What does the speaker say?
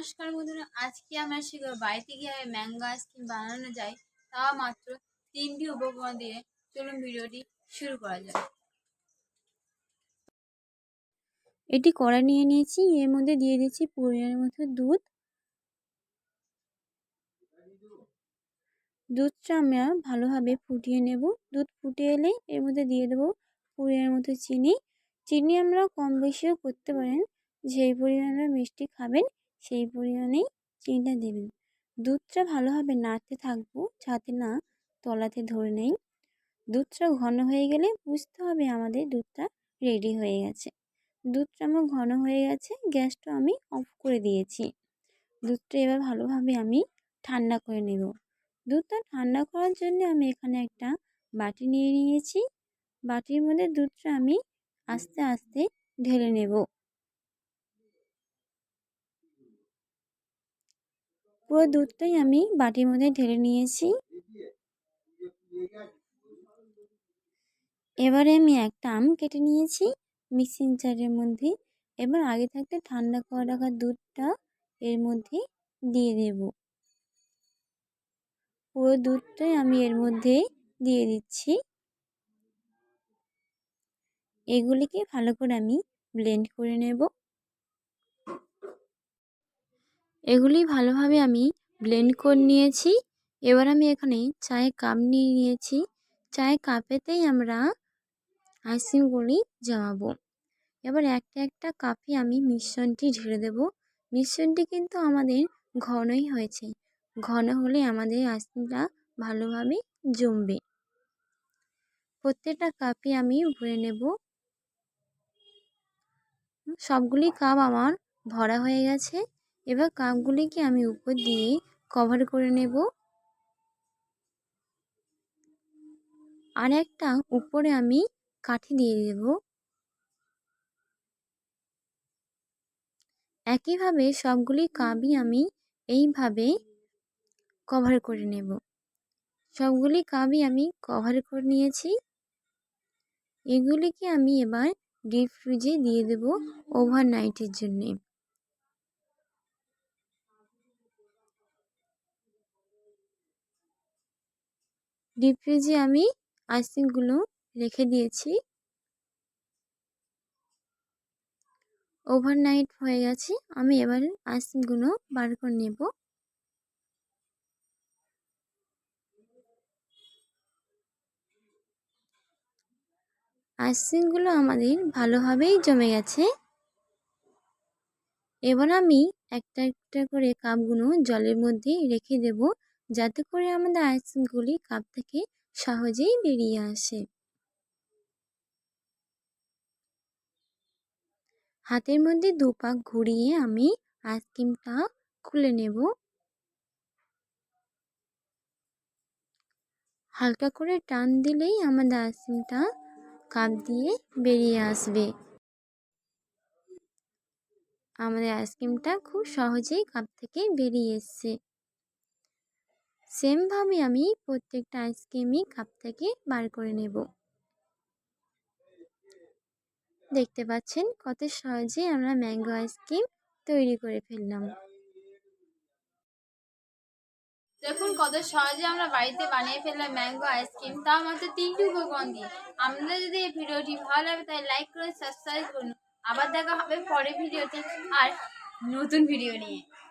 নমস্কার বন্ধুরা আজকে আমরা শিখব বাড়িতে কীভাবে ম্যাঙ্গো আইসক্রিম বানানো যায়, তা মাত্র তিনটি উপকরণ দিয়ে চলুন ভিডিওটি শুরু করা যায় এটি কড়া নিয়ে নিয়েছি, এর মধ্যে দিয়ে দিচ্ছি পরিমাণের মতো দুধ। দুধটা আমরা ভালোভাবে ফুটিয়ে নেব। দুধ ফুটে এলে এর মধ্যে দিয়ে দেবো পরিমাণের মতো চিনি। চিনি আমরা কম বেশিও করতে পারেন, যেই পরিমাণে মিষ্টি খাবেন। সেই পরিমাণেই চিনিটা দেবেন। দুধটা ভালোভাবে নাড়তে থাকব যাতে না তলাতে ধরে নেই। দুধটা ঘন হয়ে গেলে বুঝতে হবে আমাদের দুধটা রেডি হয়ে গেছে। দুধটা আমার ঘন হয়ে গেছে, গ্যাসটা আমি অফ করে দিয়েছি। দুধটা এবার ভালোভাবে আমি ঠান্ডা করে নেব। দুধটা ঠান্ডা করার জন্য আমি এখানে একটা বাটি নিয়ে নিয়েছি। বাটির মধ্যে দুধটা আমি আস্তে আস্তে ঢেলে নেব। পুরো দুধটাই আমি বাটির মধ্যে ঢেলে নিয়েছি। এবারে আমি একটা আম কেটে নিয়েছি মিক্সিং জারের মধ্যে। এবার আগে থাকতে ঠান্ডা করে রাখা দুধটা এর মধ্যে দিয়ে দেব। পুরো দুধটাই আমি এর মধ্যে দিয়ে দিচ্ছি। এগুলিকে ভালো করে আমি ব্লেন্ড করে নেব। এগুলি ভালোভাবে আমি ব্লেন্ড করে নিয়েছি। এবার আমি এখানে চায়ের কাপ নিয়ে নিয়েছি। চায়ের কাপেতেই আমরা আইসক্রিমগুলি জমাবো। এবার একটা একটা কাপে আমি মিশ্রণটি ঢেলে দেব। মিশ্রণটি কিন্তু আমাদের ঘনই হয়েছে। ঘন হলে আমাদের আইসক্রিমটা ভালোভাবে জমবে। প্রত্যেকটা কাপে আমি ভরে নেব। সবগুলি কাপ আমার ভরা হয়ে গেছে। এবার কাপগুলিকে আমি উপর দিয়ে কভার করে নেব। আর একটা উপরে আমি কাঠি দিয়ে দেব। একইভাবে সবগুলি কাপই আমি এইভাবে কভার করে নেব। সবগুলি কাপই আমি কভার করে নিয়েছি। এগুলিকে আমি এবার ডিপ ফ্রিজে দিয়ে দেব ওভারনাইটের জন্যে। ডিপ ফ্রিজে আমি আইসক্রিমগুলো রেখে দিয়েছি। ওভারনাইট হয়ে গেছে। আমি এবার আইসক্রিমগুলো বার করে নেব। আইসক্রিমগুলো আমাদের ভালোভাবেই জমে গেছে। এবার আমি একটা একটা করে কাপগুলো জলের মধ্যে রেখে দেব। যাতে করে আমাদের আইসক্রিমগুলি কাপ থেকে সহজেই বেরিয়ে আসে। হাতের মধ্যে দু পাক ঘুরিয়ে আমি আইসক্রিমটা খুলে নেব। হালকা করে টান দিলেই আমাদের আইসক্রিমটা কাপ দিয়ে বেরিয়ে আসবে। আমাদের আইসক্রিমটা খুব সহজেই কাপ থেকে বেরিয়ে এসছে। সেমভাবে আমি প্রত্যেকটা আইসক্রিমই কাপ থেকে বার করে নেব। দেখতে পাচ্ছেন কত সহজে আমরা ম্যাঙ্গো আইসক্রিম তৈরি করে ফেললাম। দেখুন কত সহজে আমরা বাড়িতে বানিয়ে ফেললাম ম্যাঙ্গো আইসক্রিম। তাও মাত্র তিনটি উপকরণ দিয়ে আপনাদের যদি এই ভিডিওটি ভালো লাগে তাহলে লাইক করে সাবস্ক্রাইব করুন। আবার দেখা হবে পরের ভিডিওতে আর নতুন ভিডিও নিয়ে।